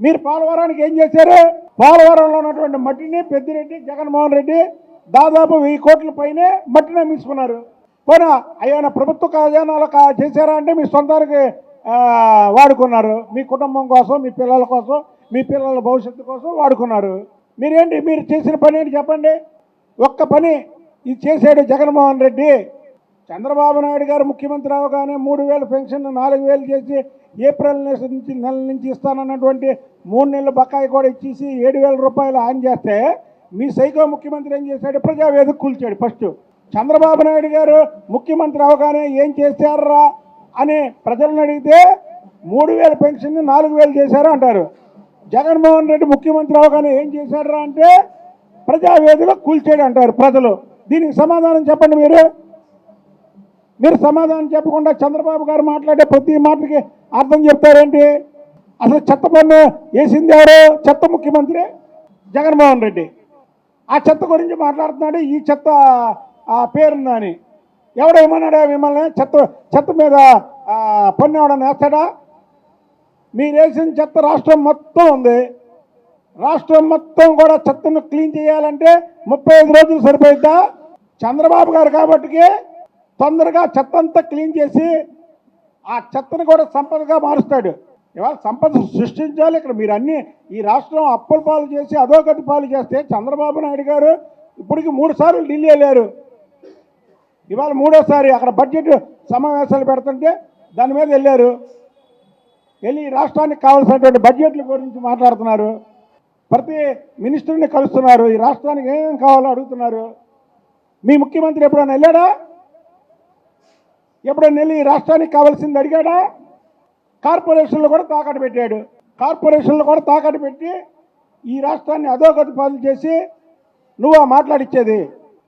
మీరు పోలవరానికి ఏం చేశారు? పోలవరంలో ఉన్నటువంటి మట్టిని పెద్దిరెడ్డి జగన్మోహన్ రెడ్డి దాదాపు వెయ్యి కోట్ల పైనే మట్టిని అమ్మించుకున్నారు పోయినా అయ్యా ప్రభుత్వ ఖజానాలు కా- చేశారా అంటే మీ సొంతానికి వాడుకున్నారు. మీ కుటుంబం కోసం మీ పిల్లల కోసం మీ పిల్లల భవిష్యత్తు కోసం వాడుకున్నారు. మీరేంటి మీరు చేసిన పని ఏంటి చెప్పండి? ఒక్క పని ఇది చేశాడు జగన్మోహన్ రెడ్డి. చంద్రబాబు నాయుడు గారు ముఖ్యమంత్రి అవగానే మూడు వేల పెన్షన్ నాలుగు వేలు చేసి ఏప్రిల్ నుంచి నెల నుంచి ఇస్తానన్నటువంటి మూడు నెలల బకాయి కూడా ఇచ్చేసి ఏడు వేల రూపాయలు ఆన్ చేస్తే మీ సైకో ముఖ్యమంత్రి ఏం చేశాడు? ప్రజావేదిక కూల్చాడు ఫస్ట్. చంద్రబాబు నాయుడు గారు ముఖ్యమంత్రి అవగానే ఏం చేశారా అని ప్రజలను అడిగితే మూడు వేల పెన్షన్ని నాలుగు వేలు చేశారు అంటారు. జగన్మోహన్ రెడ్డి ముఖ్యమంత్రి అవగానే ఏం చేశారా అంటే ప్రజావేదిలో కూల్చాడు అంటారు ప్రజలు. దీనికి సమాధానం చెప్పండి మీరు. మీరు సమాధానం చెప్పకుండా చంద్రబాబు గారు మాట్లాడే ప్రతి మాటకి అర్థం చెప్తారేంటి? అసలు చెత్త పన్ను వేసింది ఎవరు? చెత్త ముఖ్యమంత్రి జగన్మోహన్ రెడ్డి. ఆ చెత్త గురించి మాట్లాడుతున్నాడు ఈ చెత్త పేరుందా అని. ఎవడేమన్నాడా మిమ్మల్ని చెత్త చెత్త మీద పన్ను ఎవడన్నా వేస్తాడా? మీరు వేసిన చెత్త రాష్ట్రం మొత్తం ఉంది. రాష్ట్రం మొత్తం కూడా చెత్తను క్లీన్ చేయాలంటే ముప్పై ఐదు రోజులు సరిపోయిద్దా? చంద్రబాబు గారు కాబట్టి తొందరగా చెత్త అంతా క్లీన్ చేసి ఆ చెత్తను కూడా సంపదగా మారుస్తాడు. ఇవాళ సంపద సృష్టించాలి. ఇక్కడ మీరు అన్ని ఈ రాష్ట్రం అప్పుల పాలు చేసి అధోగతి పాలు చేస్తే చంద్రబాబు నాయుడు గారు ఇప్పటికి మూడు సార్లు ఢిల్లీ వెళ్ళారు. ఇవాళ మూడోసారి అక్కడ బడ్జెట్ సమావేశాలు పెడుతుంటే దాని మీద వెళ్ళారు. వెళ్ళి ఈ రాష్ట్రానికి కావాల్సినటువంటి బడ్జెట్ల గురించి మాట్లాడుతున్నారు. ప్రతి మినిస్టర్ని కలుస్తున్నారు. ఈ రాష్ట్రానికి ఏం కావాలో అడుగుతున్నారు. మీ ముఖ్యమంత్రి ఎప్పుడైనా వెళ్ళాడా? ఎప్పుడైనా వెళ్ళి ఈ రాష్ట్రానికి కావాల్సింది అడిగాడా? కార్పొరేషన్లు కూడా తాకట్టు పెట్టాడు. కార్పొరేషన్లు కూడా తాకట్టు పెట్టి ఈ రాష్ట్రాన్ని అధోగతి పాలు చేసి నువ్వు మాట్లాడిచ్చేది?